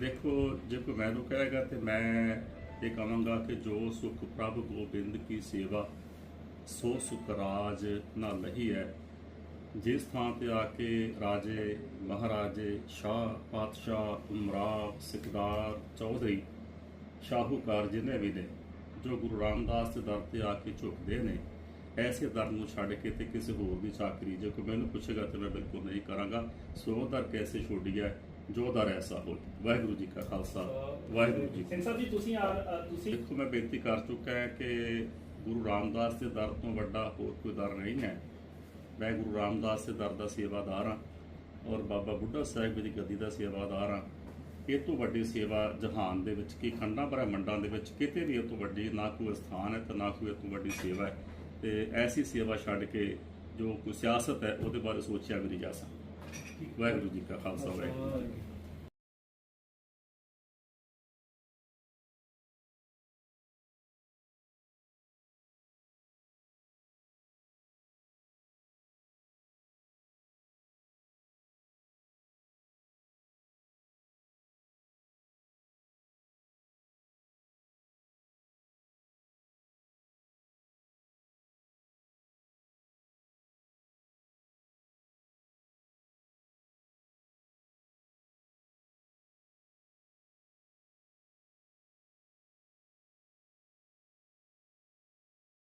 ਦੇਖੋ, ਜੇ ਕੋਈ ਮੈਨੂੰ ਕਹੇਗਾ ਤੇ ਮੈਂ ਇਹ ਕਹਾਂਗਾ ਕਿ ਜੋ ਸੁਖ ਪ੍ਰਭ ਗੋਬਿੰਦ ਕੀ ਸੇਵਾ, ਸੋ ਸੁਖ ਰਾਜ ਨਾ ਲਹੀ ਹੈ। ਜਿਸ ਥਾਂ ਤੇ ਆ ਕੇ ਰਾਜੇ ਮਹਾਰਾਜੇ ਸ਼ਾਹ ਪਾਤਸ਼ਾਹ ਉਮਰਾ ਸਿਕਦਾਰ ਚੌਧਰੀ ਸ਼ਾਹੂਕਾਰ ਜਿੰਨੇ ਵੀ ਨੇ, ਜੋ ਗੁਰੂ ਰਾਮਦਾਸ ਦੇ ਦਰ ਤੇ ਆ ਕੇ ਝੁਕਦੇ ਨੇ, ਐਸੇ ਦਰ ਨੂੰ ਛੱਡ ਕੇ ਤੇ ਕਿਸੇ ਹੋਰ ਦੀ ਚਾਕਰੀ, ਜੇ ਕੋਈ ਮੈਨੂੰ ਪੁੱਛੇਗਾ ਤੇ ਮੈਂ ਬਿਲਕੁਲ ਨਹੀਂ ਕਰਾਂਗਾ। ਸੋ ਦਰ ਕੈਸੇ ਛੋੜੀਐ ਹੈ? ਦਰ ਐਸਾ ਹੋ ਵਾਹਿਗੁਰੂ ਜੀ ਕਾ ਖਾਲਸਾ ਵਾਹਿਗੁਰੂ ਜੀ ਸਿੰਘ ਸਾਹਿਬ ਜੀ ਤੁਸੀਂ ਤੁਸੀਂ ਦੇਖੋ ਮੈਂ ਬੇਨਤੀ ਕਰ ਚੁੱਕਾ ਹਾਂ ਕਿ ਗੁਰੂ ਰਾਮਦਾਸ ਦੇ ਦਰ ਤੋਂ ਵੱਡਾ ਹੋਰ ਕੋਈ ਦਰ ਨਹੀਂ ਹੈ। ਮੈਂ ਗੁਰੂ ਰਾਮਦਾਸ ਦੇ ਦਰ ਦਾ ਸੇਵਾਦਾਰ ਹਾਂ ਔਰ ਬਾਬਾ ਬੁੱਢਾ ਸਾਹਿਬ ਦੀ ਗੱਦੀ ਦਾ ਸੇਵਾਦਾਰ ਹਾਂ। ਇਹ ਤੋਂ ਵੱਡੀ ਸੇਵਾ ਜਹਾਨ ਦੇ ਵਿੱਚ ਕੀ ਖੰਡਾਂ ਬ੍ਰਹਮੰਡਾਂ ਦੇ ਵਿੱਚ ਕਿਤੇ ਵੀ ਇਹ ਤੋਂ ਵੱਡੀ ਨਾ ਕੋਈ ਸਥਾਨ ਹੈ ਤੇ ਨਾ ਕੋਈ ਇਹ ਤੋਂ ਵੱਡੀ ਸੇਵਾ ਹੈ। ਤੇ ਐਸੀ ਸੇਵਾ ਛੱਡ ਕੇ ਜੋ ਕੋਈ ਸਿਆਸਤ ਹੈ ਉਹਦੇ ਬਾਰੇ ਸੋਚਿਆ ਵੀ ਨਹੀਂ ਜਾ ਸਕਦਾ। ਵਾਹਿਗੁਰੂ ਜੀ ਕਾ ਖਾਲਸਾ ਵਾਹਿਗੁਰੂ ਜੀ